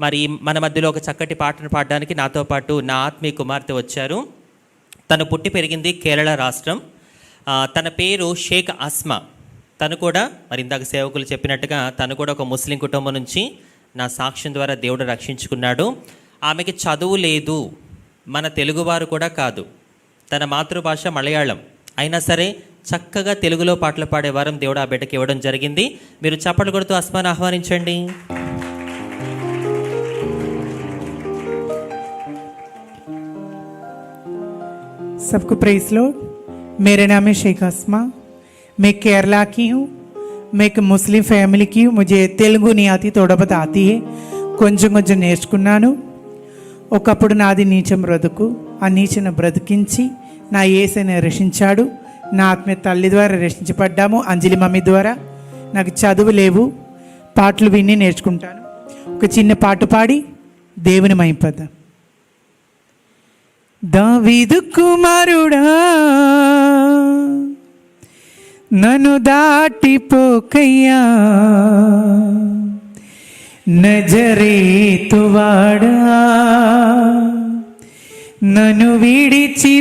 మరి మన మధ్యలో ఒక చక్కటి పాటను పాడడానికి నాతో పాటు నా ఆత్మీయ కుమార్తె వచ్చారు. తను పుట్టి పెరిగింది కేరళ రాష్ట్రం. తన పేరు షేక్ అస్మా. తను కూడా మరి ఇందాక సేవకులు చెప్పినట్టుగా తను కూడా ఒక ముస్లిం కుటుంబం నుంచి నా సాక్ష్యం ద్వారా దేవుడు రక్షించుకున్నాడు. ఆమెకి చదువు లేదు. మన తెలుగువారు కూడా కాదు. తన మాతృభాష మలయాళం. అయినా సరే చక్కగా తెలుగులో పాటలు పాడే వారం దేవుడు ఆ బిడ్డకి ఇవ్వడం జరిగింది. మీరు చప్పట్లు కొడుతూ అస్మాను ఆహ్వానించండి. सबको प्रेस लो मेरा नाम है शेख अस्मा मैं केरला की हूँ मैं एक मुस्लिम ఫ్యామిలీ की हूँ मुझे తెలుగు नहीं आती थोड़ा बहुत आती है కొంచెం కొంచెం నేర్చుకున్నాను ఒకప్పుడు నాది నీచం బ్రతుకు ఆ నీచను బ్రతికించి నా ఏసైని రక్షించాడు నా ఆత్మీయ తల్లి ద్వారా రక్షించబడ్డాము అంజలి మమ్మీ ద్వారా నాకు చదువు లేవు పాటలు విని నేర్చుకుంటాను ఒక చిన్న పాట పాడి దేవుని మైపద్దాం దావీదు కుమారుడా నన్ను దాటిపోకయ్యా. నజరేతువాడా నన్ను విడిచిపోకయ్యా.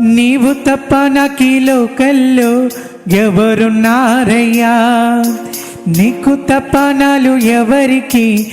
నీవు తప్ప నాకు ఈ లోకల్లో ఎవరున్నారయ్యా? నీకు తప్ప నాలు ఎవరికి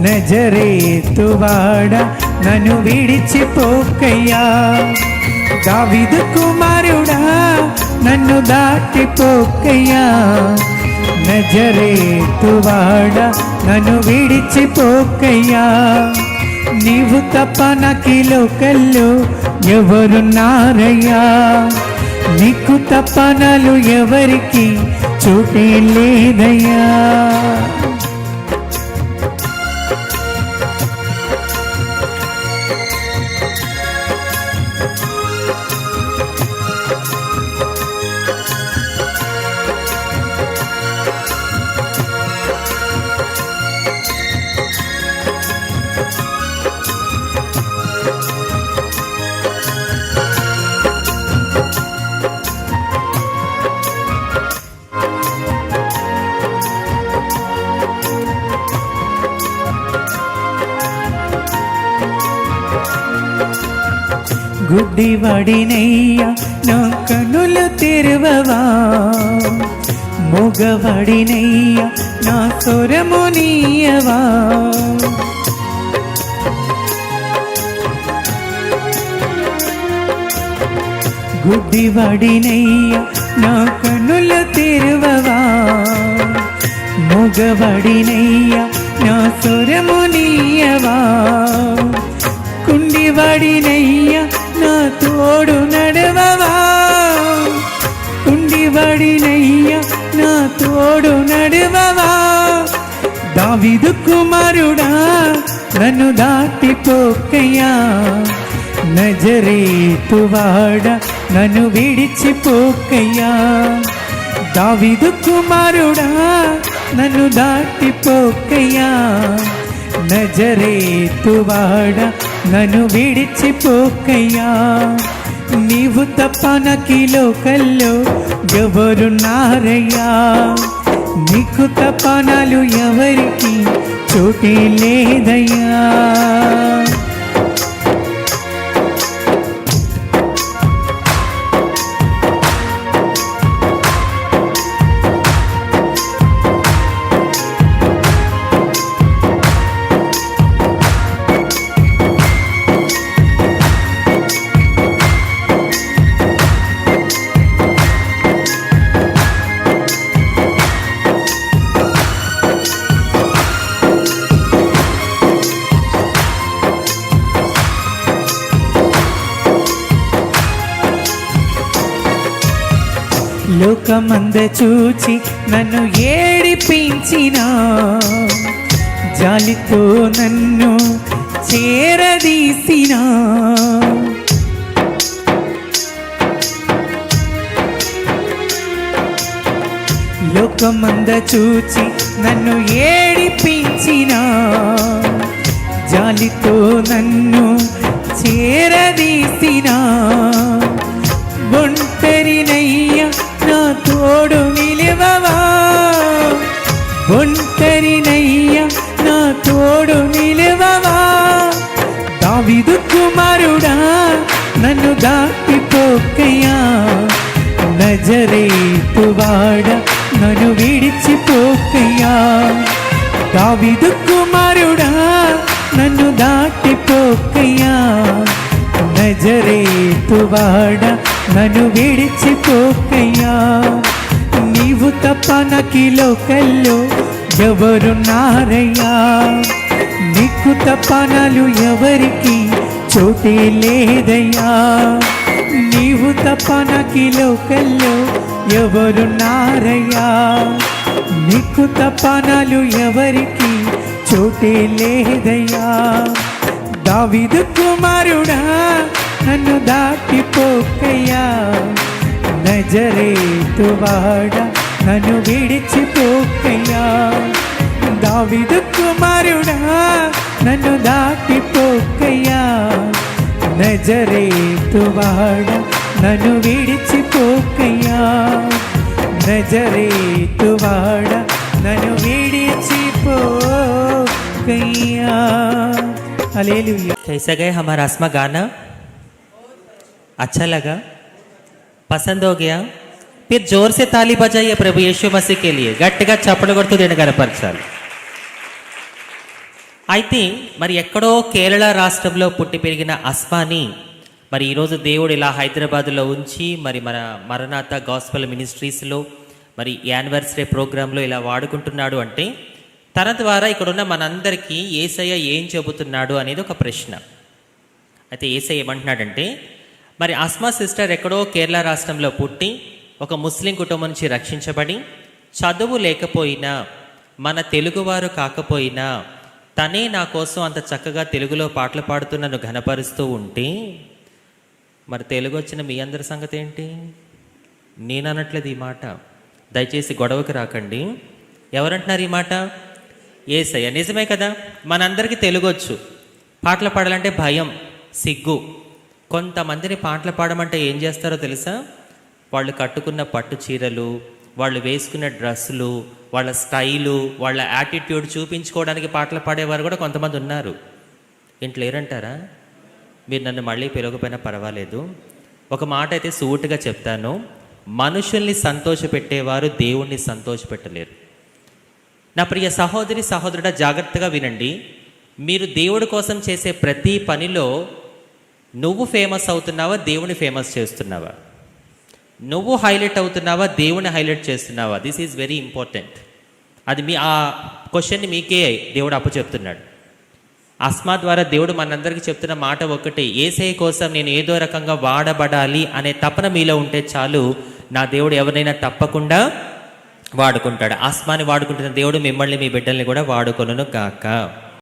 నజరేతువాడ నన్ను విడిచిపోకయ్యా దావిదు కుమారుడా నన్ను దాటిపోకయ్యా నజరేతువాడ నన్ను విడిచిపోకయ్యా నీవు తప్ప నాకు లోకల్లో ఎవరున్నారయ్యా? నీకు తప్పనలు ఎవరికి చోటే లేదయ్యా. గుడ్డివాడినయ్యా నా కనులు తెరవవా? మొగవడినయ్యా నా స్వరము నీయవా? గుడ్డివాడినయ్యా నా కనులు తెరవవా? మొగవడినయ్యా నా స్వరము నీయవా? కుండివాడినయ్యా నా తోడు నడవవా? కుండివాడినయ్యా నా తోడు నడవవా? దావిదు కుమారుడా నన్ను దాటిపోకయ్యా నజరేతువాడ నన్ను విడిచిపోకయ్యా దావిదు కుమారుడా నన్ను దాటిపోకయ్యా నజరేతువాడ నన్ను విడిచిపోకయ్యా నీవు తప్ప నాకు కల్లో లోకల్లో ఎవరున్నారయ్యా నీకు తప్ప నాలు ఎవరికి చోటే లేదయ్యా. లోకమంద చూచి నన్ను ఏడిపించిన. జాలితో నన్ను చేరదీసిన. లోకమంద చూచి నన్ను ఏడిపించిన. జాలితో నన్ను చేరదీసినా. నన్ను దాటిపోకయ్యా నజరేతు వాడ నన్ను విడిచిపోకయ్యా దావిదు కుమారుడా నన్ను దాటిపోకయ్యా నజరేతు వాడ నన్ను విడిచిపోకయ్యా నీవు తప్ప నాకి లోకల్లో ఎవరున్నారయ్యా? నీకు తప్ప ఎవరికి చోటే లేదయ్యా నీవు తప్ప నాకి లోకల్లో ఎవరున్నారయ్యా. నీకు తప్పనాలు ఎవరికి చోటే లేదయ్యా. దావిదు కుమారుడా నన్ను దాటిపోకయ్యా. నజరేతువాడ నన్ను విడిచిపోకయ్యా. దావిదు కుమారుడా నన్ను దాటిపోకయ్యా. నజరేతు వాడ నన్ను విడిచిపోకయ్యా నజరేతు వాడ నన్ను విడిచిపోకయ్యా హల్లెలూయా कैसा गए हमारा आसमा गाना अच्छा लगा पसंद हो गया फिर जोर से ताली बजाइए प्रभु यीशु मसीह के लिए గట్టిగా చప్పలు కొడుతూ దీన్ని కనపరచాలి అయితే మరి ఎక్కడో కేరళ రాష్ట్రంలో పుట్టి పెరిగిన అస్మాని మరి ఈరోజు దేవుడు ఇలా హైదరాబాద్లో ఉంచి మరి మన మరణాత గాస్పల్ మినిస్ట్రీస్లో మరి యానివర్సరీ ప్రోగ్రాంలో ఇలా వాడుకుంటున్నాడు అంటే తన ద్వారా ఇక్కడున్న మనందరికీ ఏసయ్య ఏం చెబుతున్నాడు అనేది ఒక ప్రశ్న. అయితే ఏసయ్య ఏమంటున్నాడంటే మరి అస్మా సిస్టర్ ఎక్కడో కేరళ రాష్ట్రంలో పుట్టి ఒక ముస్లిం కుటుంబం నుంచి రక్షించబడి చదువు లేకపోయినా మన తెలుగువారు కాకపోయినా తనే నా కోసం అంత చక్కగా తెలుగులో పాటలు పాడుతూ నన్ను ఘనపరుస్తూ ఉంటే మరి తెలుగు వచ్చిన మీ అందరి సంగతి ఏంటి? నేను అనట్లేదు ఈ మాట. దయచేసి గొడవకి రాకండి. ఎవరంటున్నారు ఈ మాట? ఏసయ్య. నిజమే కదా మనందరికీ తెలుగు వచ్చు పాటలు పాడాలంటే భయం సిగ్గు. కొంతమందిని పాటలు పాడమంటే ఏం చేస్తారో తెలుసా? వాళ్ళు కట్టుకున్న పట్టు చీరలు వాళ్ళు వేసుకున్న డ్రెస్సులు వాళ్ళ స్టైలు వాళ్ళ యాటిట్యూడ్ చూపించుకోవడానికి పాటలు పాడేవారు కూడా కొంతమంది ఉన్నారు. ఇంట్లో లేరంటారా మీరు నన్ను మళ్ళీ పిలవకపోయినా పర్వాలేదు. ఒక మాట అయితే సూటుగా చెప్తాను. మనుషుల్ని సంతోషపెట్టేవారు దేవుణ్ణి సంతోషపెట్టలేరు. నా ప్రియ సహోదరి సహోదరుడ జాగ్రత్తగా వినండి. మీరు దేవుడి కోసం చేసే ప్రతి పనిలో నువ్వు ఫేమస్ అవుతున్నావా దేవుని ఫేమస్ చేస్తున్నావా? నువ్వు హైలైట్ అవుతున్నావా దేవుని హైలైట్ చేస్తున్నావా? దిస్ ఈజ్ వెరీ ఇంపార్టెంట్ అది మీ ఆ క్వశ్చన్ని మీకే దేవుడు అప్పు చెప్తున్నాడు అస్మా ద్వారా దేవుడు మనందరికీ చెప్తున్న మాట ఒక్కటే ఏసై కోసం నేను ఏదో రకంగా వాడబడాలి అనే తపన మీలో ఉంటే చాలు నా దేవుడు ఎవరైనా తప్పకుండా వాడుకుంటాడు. ఆస్మాని వాడుకుంటున్న దేవుడు మిమ్మల్ని మీ బిడ్డల్ని కూడా వాడుకొనును గాక.